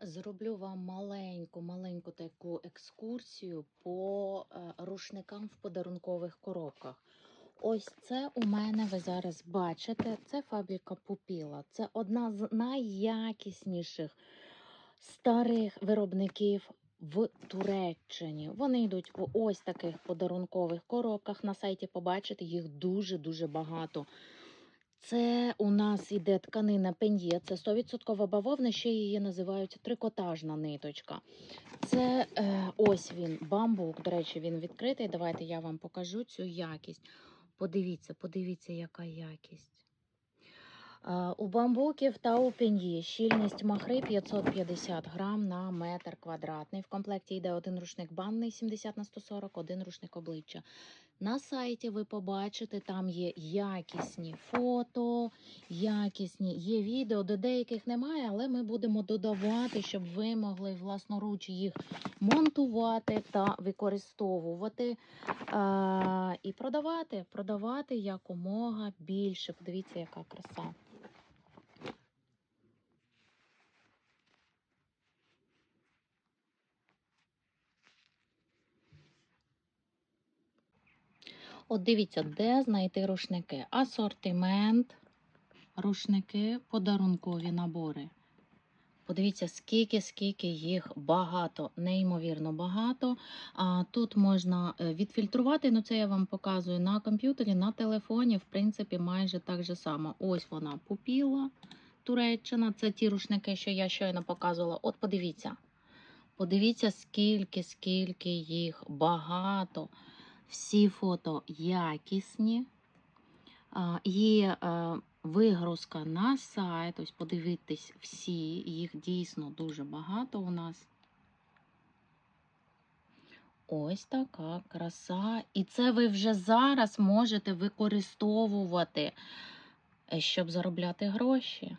Зроблю вам маленьку, маленьку таку екскурсію по е, рушникам в подарункових коробках. Ось це у мене ви зараз бачите. Це фабрика Пупіла. Це одна з найякісніших старих виробників в Туреччині. Вони йдуть в ось таких подарункових коробках. На сайті побачите їх дуже-дуже багато. Це у нас іде тканина пен'є, це 100% бавовна, ще її називають трикотажна ниточка. Це е, ось він, бамбук. До речі, він відкритий. Давайте я вам покажу цю якість. Подивіться, подивіться, яка якість. Е, у бамбуків та у пеньї щільність махри 550 грам на метр квадратний. В комплекті йде один рушник банний 70 на 140, один рушник обличчя. На сайті ви побачите, там є якісні фото, якісні є відео, до деяких немає, але ми будемо додавати, щоб ви могли власноруч їх монтувати та використовувати а, і продавати, продавати якомога більше. Подивіться, яка краса. От дивіться, де знайти рушники. Асортимент, рушники, подарункові набори. Подивіться, скільки, скільки їх багато, неймовірно багато. А тут можна е, відфільтрувати, ну це я вам показую на комп'ютері, на телефоні, в принципі, майже так же само. Ось вона пупіла, Туреччина. Це ті рушники, що я щойно показувала. От подивіться. Подивіться, скільки, скільки їх багато. Всі фото якісні. Є е, вигрузка на сайт. Ось подивитись всі, їх дійсно дуже багато у нас. Ось така краса. І це ви вже зараз можете використовувати, е, щоб заробляти гроші.